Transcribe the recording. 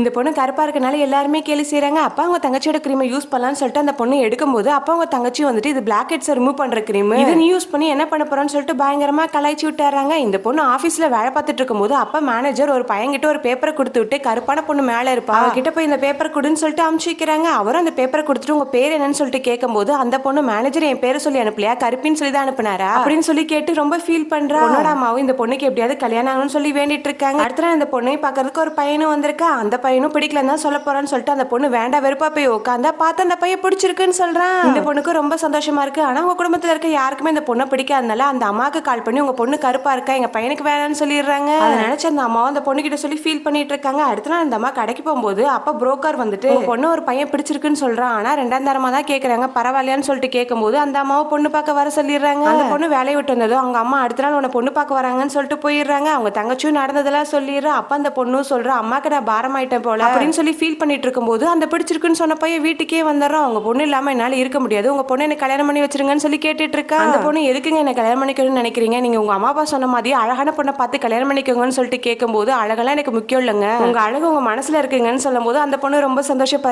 இந்த பொண்ணு கருப்பாக இருக்கனால எல்லாருமே கேலி செய்கிறாங்க அப்பா அவங்க தங்கச்சியோட கிரீமை யூஸ் பண்ணலான்னு சொல்லிட்டு அந்த பொண்ணு எடுக்கும்போது அப்பா அவங்க தங்கச்சி வந்துட்டு இது பிளாக் ஹெட்ஸை ரிமூவ் பண்ணுற கிரீம் இதை நீ யூஸ் பண்ணி என்ன பண்ண போகிறோன்னு சொல்லிட்டு பயங்கரமாக கலாய்ச்சி விட்டுறாங்க. இந்த பொண்ணு ஆஃபீஸில் வேலை பார்த்துட்டு இருக்கும்போது அப்பா மேனேஜர் ஒரு பையன்கிட்ட ஒரு பேப்பரை கொடுத்து விட்டு கருப்பான பொண்ணு மேலே இருப்பா. கிட்ட போய் இந்த பேப்பர் கொடுன்னு சொல்லிட்டு அமுச்சு வைக்கிறாங்க. அவரும் அந்த பேப்பரை கொடுத்துட்டு உங்க பேர் என்னன்னு சொல்லிட்டு கேட்கும்போது அந்த பொண்ணு மேனேஜர் என் பேரை சொல்லி அனுப்பலையா? கருப்பின்னு சொல்லி தான் அனுப்பினாரா? அப்படின்னு சொல்லி கேட்டு ரொம்ப ஃபீல் பண்ணுறா பொண்ணோட அம்மாவும் இந்த பொண்ணுக்கு எப்படியாவது கல்யாணம் ஆகணும்னு சொல்லி வேண்டிட்டு இருக்காங்க. அடுத்த நாள் இந்த பொண்ணை பார்க்கறதுக்கு ஒரு பையனும் வந்திருக்கா. அந்த பையனும் பிடிக்கலன்னு தான் சொல்ல போறான்னு சொல்லிட்டு அந்த பொண்ணு வேண்டாம் வெறுப்பா போய் உட்காந்தா பார்த்து அந்த பையன் பிடிச்சிருக்குன்னு சொல்றான். இந்த பொண்ணுக்கு ரொம்ப சந்தோஷமா இருக்கு. ஆனா உங்க குடும்பத்துல இருக்க யாருக்குமே இந்த பொண்ணை பிடிக்காதனால அந்த அம்மாவுக்கு கால் பண்ணி உங்க பொண்ணு கருப்பா இருக்கா எங்க பையனுக்கு வேணாம்னு சொல்லிடுறாங்க. அதை நினைச்சு அந்த அம்மாவும் அந்த பொண்ணு கிட்ட சொல்லி ஃபீல் பண்ணிட்டு இருக்காங்க. அடுத்த நாள் அந்த அம்மா கடைக்கு போகும்போது அப்ப புரோக்கர் வந்துட்டு பொண்ணு ஒரு பையன் பிடிச்சிருக்குன்னு சொல்றான். ஆனா ரெண்டாம் தரமா தான் கேக்குறாங்க. பரவாயில்லையான்னு சொல்லிட்டு கேட்கும்போது அந்த அம்மாவை பொண்ணு பார்க்க வர சொல்லிடுறாங்க. அந்த பொண்ணு வேலையை விட்டு வந்ததும் அவங்க அம்மா அடுத்த நாள் உன்னை பொண்ணு பார்க்க வராங்கன்னு சொல்லிட்டு போயிடுறாங்க. அவங்க தங்கச்சியும் நடந்ததெல்லாம் சொல்லிடுறா. அப்ப அந்த பொண்ணும் சொல்றா அம்மாக்கு நான் பாரம் ஆயிட்டேன் போல. அப்படின்னு சொல்லி ஃபீல் பண்ணிட்டு இருக்கும்போது அந்த பிடிச்சிருக்குன்னு சொன்ன பையன் வீட்டுக்கே வந்துடுறோம். அவங்க பொண்ணு இல்லாம என்னால இருக்க முடியாது. உங்க பொண்ணு எனக்கு கல்யாணம் பண்ணி வச்சிருங்கன்னு சொல்லி கேட்டுட்டு இருக்கா அந்த பொண்ணு எதுக்குங்க என்ன கல்யாணம் பண்ணிக்கணும்னு நினைக்கிறீங்க? நீங்க உங்க அம்மா அப்பா சொன்ன மாதிரி அழகான பொண்ணை பார்த்து கல்யாணம் பண்ணிக்கோங்கன்னு சொல்லிட்டு கேட்கும்போது அழகெல்லாம் எனக்கு முக்கியம் இல்லைங்க. உங்க அழகு உங்க மனசுல இருக்குங்கன்னு சொல்லும்போது அந்த பொண்ணு ரொம்ப சந்தோஷப்படுறா